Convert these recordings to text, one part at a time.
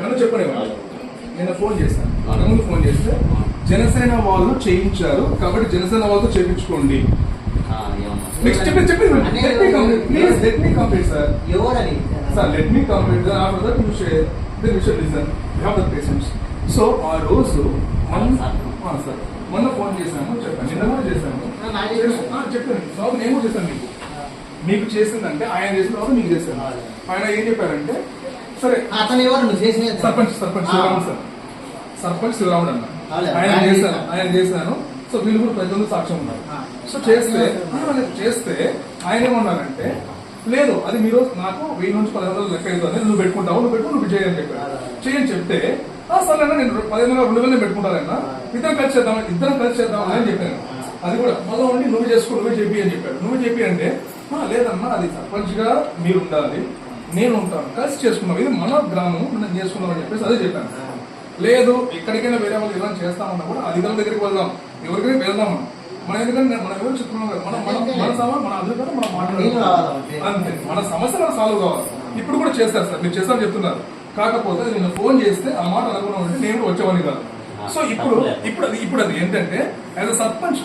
నన్ను చెప్పనివ్వండి నేను ఫోన్ చేశాను. ఫోన్ చేస్తే జనసేన వాళ్ళు చేయించారు. కాబట్టి జనసేన వాళ్ళతో చేయించుకోండి. నెక్స్ట్ చెప్పి చెప్పి please let me complete sir ఎవరని sir let me complete after that you share you the patience so ఆ రోజు మన సార్ మొన్న ఫోన్ చేశాను చెప్పాను. నిన్న కూడా చేశాను. తర్వాత నేను కూడా చేశాను మీకు. మీకు చేసిందంటే ఆయన చేసిన తర్వాత మీకు చేశాను ఆయన ఏం చెప్పారంటే సరే అతను ఎవరు? నువ్వు చేసిన సర్పంచ్ సర్పంచ్ శివరాముడు సార్. సర్పంచ్ శివరాముడు అన్న? ఆయన చేశాను. ఆయన చేశాను సో వీళ్ళు కూడా ప్రజలు సాక్ష్యం ఉన్నారు. సో చేస్తే చేస్తే ఆయన ఏమన్నారంటే లేదు అది మీరు నాకు వెయ్యి నుంచి పది వందలు లెక్క అవుతుంది నువ్వు పెట్టుకుంటావు నువ్వు పెట్టుకో నువ్వు చేయని చెప్పాడు చేయని చెప్తే సరే అన్న నేను పదిహేను వందల రెండు వేలు పెట్టుకుంటానన్న. ఇద్దరం కలిసి చేద్దాం ఇద్దరం కలిసి చేద్దాం అని చెప్పాను అది కూడా మళ్ళీ ఉండి నువ్వు చేసుకో నువ్వే చెప్పి అని చెప్పాడు నువ్వు చెప్పి అంటే "ఆ, లేదమ్మా అది సర్పంచ్గా మీరు ఉండాలి నేను ఉంటాను కలిసి చేసుకున్నాం ఇది మన గ్రామం మనం చేసుకున్నాం అని చెప్పేసి అదే చెప్పాను. లేదు ఎక్కడికైనా వేరే వాళ్ళు ఏదైనా చేస్తామన్నా కూడా అధికారుల దగ్గరికి వెళ్దాం. ఎవరికైనా వెళ్దాం మనం. మనం ఎందుకంటే మనం ఎవరు చెప్తున్నాం కదా మనం మన మన సమస్య మన అధికారం మనం మాట్లాడాలి. అంతే? మన సమస్య మనం సాల్వ్ కావాలి. ఇప్పుడు కూడా చేస్తారు సార్. మీరు చేస్తారని చెప్తున్నారు. కాకపోతే నేను ఫోన్ చేస్తే ఆ మాట అనుకున్నాం అంటే నేను వచ్చేవాడిని కాదు. సో ఇప్పుడు ఇప్పుడు అది ఇప్పుడు అది ఏంటంటే యాజ్ అ సర్పంచ్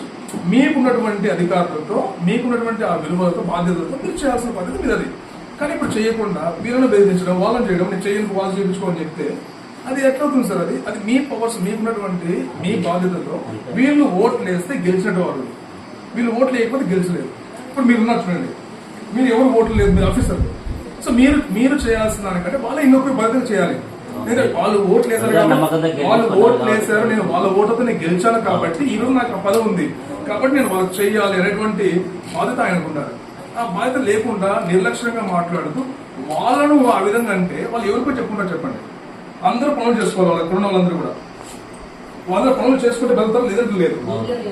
మీకున్నటువంటి అధికారులతో మీకున్నటువంటి ఆ విలువలతో బాధ్యతలతో మీరు చేయాల్సిన పద్ధతి మీరు అది కానీ ఇప్పుడు చేయకుండా వీళ్ళని బెదిరించడం వాళ్ళని చేయడం నేను చేయను వాళ్ళు చేయించుకోని చెప్తే అది ఎట్లవుతుంది సార్ అది? అది మీ పవర్స్ మీకున్నటువంటి మీ బాధ్యతతో వీళ్ళు ఓట్లు వేస్తే గెలిచినట్టు వాళ్ళు వీళ్ళు ఓట్లు వేయకపోతే గెలిచలేదు. ఇప్పుడు మీరు ఉన్నారు చూడండి. మీరు ఎవరు ఓట్లు లేదు మీరు ఆఫీసర్. సో మీరు మీరు చేయాల్సిన దానికంటే వాళ్ళ ఇంకొక బాధ్యత చేయాలి. లేదా వాళ్ళు ఓట్లు వేశారు వాళ్ళు ఓట్లు వేశారు నేను వాళ్ళ ఓటుతో నేను గెలిచాను కాబట్టి ఈ రోజు నాకు ఆ పదవి ఉంది. కాబట్టి నేను వాళ్ళకి చేయాలి అనేటువంటి బాధ్యత ఆయనకు ఉండాలి. ఆ బాధ్యత లేకుండా నిర్లక్ష్యంగా మాట్లాడుతూ వాళ్ళను ఆ విధంగా అంటే వాళ్ళు ఎవరికో చెప్పుకుంటారు చెప్పండి. అందరూ పనులు చేసుకోవాలి వాళ్ళ ఉన్న వాళ్ళందరూ కూడా. వాళ్ళ పనులు చేసుకుంటే బతుకుతారు లేదంటే లేదు.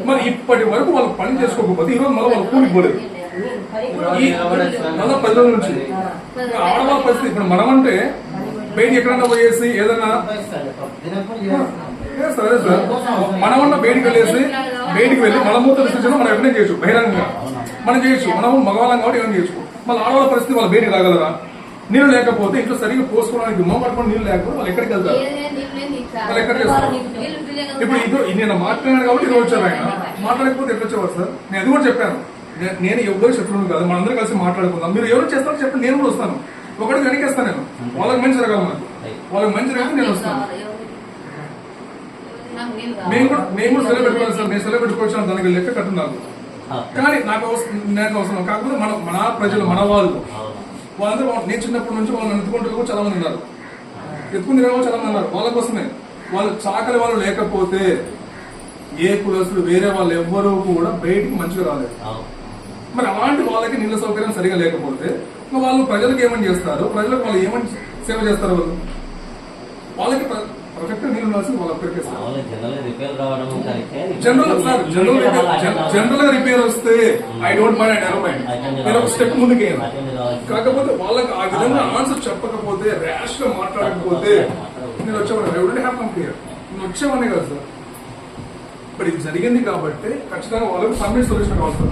మరి ఇప్పటి వరకు వాళ్ళు పని చేసుకోకపోతే ఈ రోజు మళ్ళీ వాళ్ళు కూలికి పోలేదు. ఈ మళ్ళా పది రోజుల నుంచి. ఆడవాళ్ళ పరిస్థితి ఇప్పుడు మనం అంటే బయట ఎక్కడన్నా పోయేసి ఏదైనా ఏ సార్, సార్. మనమన్నా బయటికి వెళ్ళేసి బయటికి వెళ్ళి మలమూత్ర విసర్జన మనం ఎక్కడైనా చేయొచ్చు బహిరంగంగా. మనం చేయొచ్చు. మనము మగవాళ్ళం కాబట్టి ఏమైనా చేయొచ్చు? మళ్ళీ ఆడవాళ్ళ పరిస్థితి వాళ్ళు బయటికి రాగలరా? నీళ్ళు లేకపోతే ఇంట్లో సరిగ్గా పోసుకోవడానికి మొమ్మ పట్టుకొని నీళ్ళు లేకపోతే వాళ్ళు ఎక్కడికి వెళ్తారు? వాళ్ళు ఎక్కడ చేస్తారు? ఇప్పుడు ఇద్దరు నేను మాట్లాడాను కాబట్టి ఇది వచ్చారు ఆయన. మాట్లాడకపోతే ఎట్లా వచ్చేవారు సార్? నేను అది కూడా చెప్పాను. నేను ఎవరు శత్రువులు కాదు. మనందరం కలిసి మాట్లాడుకుందాం. మీరు ఎవరు చేస్తారో చెప్పండి. నేను కూడా వస్తాను. ఒకటి వెనకేస్తాను నేను. వాళ్ళకి మంచి జరగాలి మనకు. వాళ్ళకి మంచి జరగాలి నేను వస్తాను. మేము కూడా మేము కూడా సెలవు పెట్టుకోవాలి సార్. నేను సెలవు పెట్టుకోవచ్చు దానికి లెక్క కట్టు నాకు కానీ నాకు అవసరం నాకు అవసరం. కాకపోతే మన మన ప్రజలు మన వాళ్ళు. వాళ్ళందరూ వాళ్ళు- నేను చిన్నప్పటి నుంచి వాళ్ళని ఎత్తుకుంటూ కూడా చాలా మంది ఉన్నారు. ఎత్తుకుని చాలా మంది ఉన్నారు. వాళ్ళ కోసమే. వాళ్ళు చాకలి వాళ్ళు లేకపోతే ఏ కులస్తులు వేరే వాళ్ళు ఎవ్వరూ కూడా బయటికి మంచిగా రాలేదు. మరి అలాంటి వాళ్ళకి నీళ్ళ సౌకర్యం సరిగా లేకపోతే వాళ్ళు ప్రజలకు ఏమని చేస్తారు? ప్రజలకు వాళ్ళు ఏమని సేవ చేస్తారు వాళ్ళు? వాళ్ళకి పర్ఫెక్ట్ నీళ్ళు ఉండాల్సింది వాళ్ళ జనరల్ రిపేర్ రావడం కరెక్టే. జనరల్ సార్ జనరల్ జనరల్గా రిపేర్ వస్తే I don't mind I never mind నేను ఒక స్టెప్ ముందుకు కావాల్సింది. కాకపోతే వాళ్ళకి ఆ విధంగా ఆన్సర్ చెప్పకపోతే ర్యాష్గా మాట్లాడకపోతే నేను వచ్చేవాడిని. I wouldn't have come clear నేను వచ్చేవాడిని కదా సార్. ఇప్పుడు ఇది జరిగింది కాబట్టి ఖచ్చితంగా వాళ్ళకి పర్మనెంట్ సొల్యూషన్ కావాల్సిన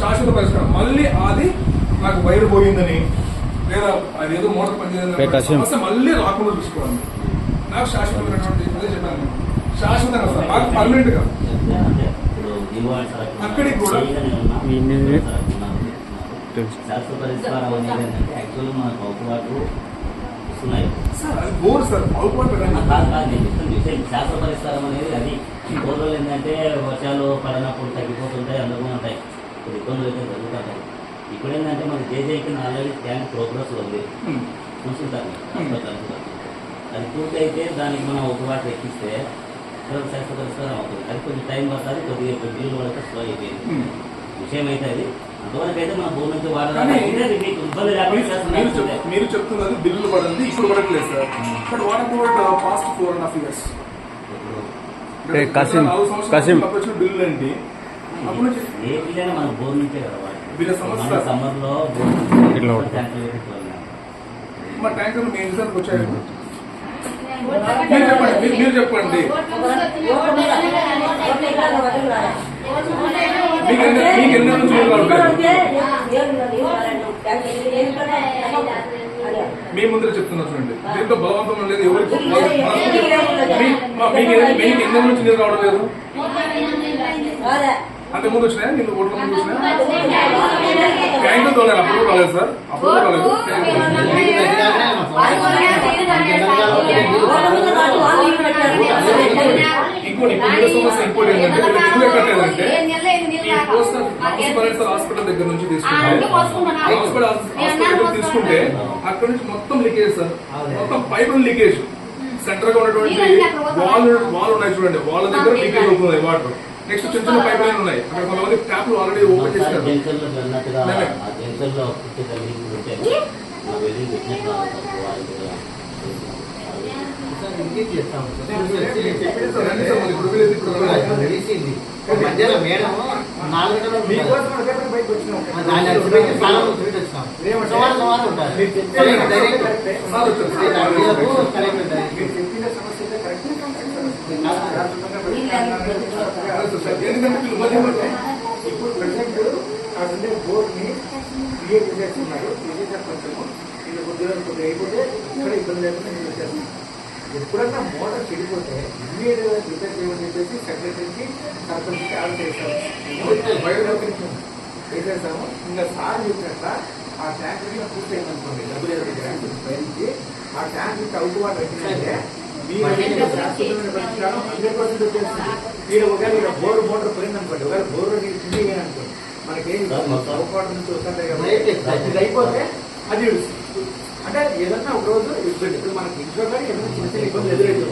శాశ్వత పరిష్కారం. మళ్ళీ అది నాకు వైర్ పోయిందని లేదా అదేదో మోటార్ పనిచేయదని సమస్య మళ్ళీ రాకుండా చూసుకోవాలి. నాకు శాశ్వతమైనటువంటి అదే చెప్పాను. శాశ్వతంగా సార్ నాకు పర్మనెంట్గా చెప్తే అంటే ఇప్పుడు దివాళీ సరుకు అక్కడికి కూడా పరిష్కారం అనేది యాక్చువల్గా మనకు అవుతుబాటు వస్తున్నాయి బోర్ సార్ పరిష్కారం అనేది అది ఈ రోజుల్లో ఏంటంటే వర్షాలు పడినప్పుడు తగ్గిపోతుంటాయి అందుకు ఉంటాయి ఇప్పుడు ఇబ్బందులు అయితే జరుగుతుంటాయి ఇప్పుడు ఏంటంటే మన జేజేకి ఆల్రెడీ ట్యాంక్ ప్రోగ్రెస్ ఉంది చూసుకుంటాను అది పూర్తి అయితే దానికి మనం ఒక వాటర్ ఎక్కిస్తే తర్వాత శాస్త్ర పరిష్కారం అవుతుంది అది కొంచెం టైం పడుతుంది కొద్దిగా బిల్లు పడితే స్లో అయిపోయింది విషయం అయితే అది అంతవరకు అయితే మన భూమి నుంచి లేకుండా మీరు చెప్తున్నది బిల్లులు పడింది ఇప్పుడు పడట్లేదు sir but what about past four and half years ఏ, కసిం, కసిం. బిల్లు నుంచి ఏ పిల్లైనా మన బోర్ నుంచే కదా వాడేది. వీళ్ళ సమస్య. మన సమ్మర్లో బోర్ ఇట్లా నుంచి ఉంటుంది. ట్యాంకులు పెట్టుకోవాలి. మా ట్యాంకర్లు వచ్చాయి మీరు చెప్పండి మీరు- చెప్పండి. మీకు ఎన్ని మీకు? మీ ముందర చెప్తున్నా చూడండి. దీంట్లో బలవంతం లేదు ఎవరికి మీకు ఎన్ని- నుంచి రావడం లేదు? అంతే ముందు వచ్చినాయా? నీళ్ళు ఓట్ల ముందు వచ్చినాయా? ట్యాంకు తోలేదు అప్పుడు కూడా రాలేదు సార్. అప్పుడు రాలేదు. ఇంకోటి ఇప్పుడు సమస్య ఇంకోటి ఏంటంటే మున్సిపాలిటీ హాస్పిటల్ దగ్గర నుంచి తీసుకుంటే హాస్పిటల్ హాస్పిటల్ తీసుకుంటే అక్కడ నుంచి మొత్తం లీకేజ్ సార్. మొత్తం పైప్ లీకేజ్. సెంటర్గా ఉన్నటువంటి వాల్ వాల్ ఉన్నాయి చూడండి. వాళ్ళ దగ్గర లీకేజ్ అవుతుంది వాటర్ నెక్స్ట్ చిన్న చిన్న పైప్ లైన్ ఉన్నాయి. అక్కడ కొంతమంది ట్యాప్లు ఆల్రెడీ ఓపెన్ చేశారు. జంక్షన్లో అన్నట్టుగా మేమే. ఆ జంక్షన్లో పుట్టే తల్లి ఉంటే మా బిల్డింగ్ పెట్టినట్టు రాదు వాళ్ళకి రండి సార్, మరి ఇప్పుడు వీళ్ళు ఇప్పుడు మధ్యాహ్నం మేడం నాలుగు వచ్చినాం. ఉంటారు. డైరెక్ట్ సార్ వచ్చారు వీళ్ళకు కలెక్టర్ డైరెక్ట్. ఎందుకంటే ఇప్పుడు ప్రజెంట్ అక్కడ ఉండే బోర్డుని క్రియేట్ చేసేస్తున్నారు చేసేసారు కొంచెము ఇది కొద్దిగా కొద్దిగా అయిపోతే ఇక్కడ ఇబ్బంది లేకుండా నేను వచ్చేస్తాను ఎప్పుడన్నా మోటార్ చెడిపోతే ఇమ్మీడియట్గా రిపేర్ చేయమని చెప్పేసి సెక్రటరీకి సర్పంచ్కి ఆర్డర్ చేస్తాము బయట చేసేస్తాము ఇంకా సార్ చెప్పినట్ల ఆ ట్యాంక్ పూర్తి అయిందనుకోండి డబ్బులు ఏదైనా గ్రాంట్ పైనుంచి ఆ ట్యాంక్కి అవుట్ వాటర్ వచ్చినట్టే మీ దగ్గర శాశ్వతమైన పరిష్కారం హండ్రెడ్ పర్సెంట్ వచ్చేస్తుంది ఈడ ఒకవేళ ఇక్కడ బోర్ మోటార్ పోయిందనుకోండి ఒకవేళ బోర్ నీరు కింద అనుకోండి మనకేం నుంచి వస్తుంటాయి. ఇది అయిపోతే అది. అంటే ఏదన్నా ఒక రోజు ఇబ్బంది ఇప్పుడు మనకి ఇంట్లో కానీ ఏదైనా చిన్న చిన్న ఇబ్బందులు ఎదురైతే